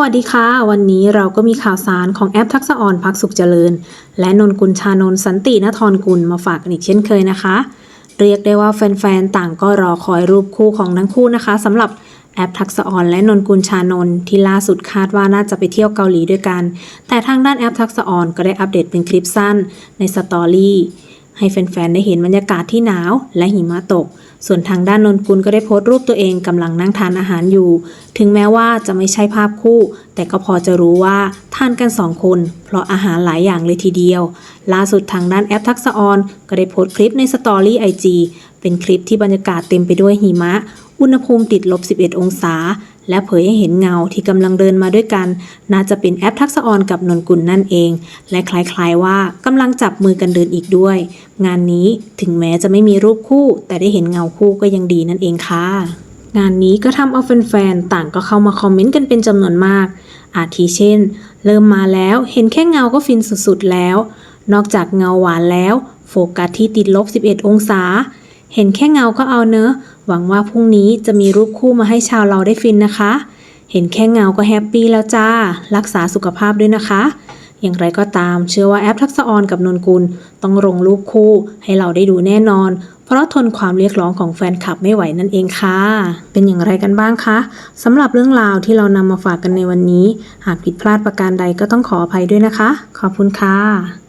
วัสดีค่ะ วันนี้เราก็มีข่าวสารของแอปทักษะออนพักสุขเจริญ และนนกุลชานนท์สันตินทรกุลมาฝากกันอีกเช่นเคยนะคะ เรียกได้ว่าแฟนๆ ต่างก็รอคอยรูปคู่ของทั้งคู่นะคะสำหรับแอปทักษะออนและนนกุลชานนท์ที่ล่าสุดคาดว่าน่าจะไปเที่ยวเกาหลีด้วยกัน แต่ทางด้านแอปทักษะออนก็ได้อัปเดตเป็นคลิปสั้นในสตอรี่ ให้แฟนๆ ได้เห็นบรรยากาศที่หนาวและหิมะตก ส่วนทางด้านนนกุลก็ได้โพสต์รูปตัวเองกำลังนั่งทานอาหารอยู่ ถึงแม้ว่าจะไม่ใช่ภาพคู่ แต่ก็พอจะรู้ว่าทานกันสองคน เพราะอาหารหลายอย่างเลยทีเดียว ล่าสุดทางด้านแอปทักษะออนก็ได้โพสต์คลิปในสตอรี่ไอจี เป็นคลิปที่บรรยากาศเต็มไปด้วยหิมะ อุณหภูมิติดลบ 11 องศา และเผยให้เห็นเงาที่กำลังเดินมาด้วยกัน น่าจะเป็นแอปทักษะออนกับนนกุลนั่นเอง และคล้ายๆว่ากำลังจับมือกันเดินอีกด้วย งานนี้ถึงแม้จะไม่มีรูปคู่ แต่ได้เห็นเงาคู่ก็ยังดีนั่นเองค่ะ งานนี้ก็ทำเอาแฟนๆต่างก็เข้ามาคอมเมนต์กันเป็นจำนวนมาก อาทิเช่น เริ่มมาแล้วเห็นแค่เงาก็ฟินสุดๆแล้ว นอกจากเงาหวานแล้วโฟกัสที่ติดลบ 11 องศา เห็นแค่เงาก็เอาเนอะ หวังว่าพรุ่งนี้จะมีรูปคู่มาให้ชาวเราได้ฟินนะคะ เห็นแค่เงาก็แฮปปี้แล้วจ้า รักษาสุขภาพด้วยนะคะ อย่างไรก็ตามเชื่อว่าแอปทักษออนกับนนกุล ต้องลงรูปคู่ให้เราได้ดูแน่นอน เพราะทนความเรียกร้องของแฟนคลับไม่ไหวนั่นเองค่ะ เป็นอย่างไรกันบ้างคะสำหรับเรื่องราวที่เรานำมาฝากกันในวันนี้ หากผิดพลาดประการใดก็ต้องขออภัยด้วยนะคะ ขอบคุณค่ะ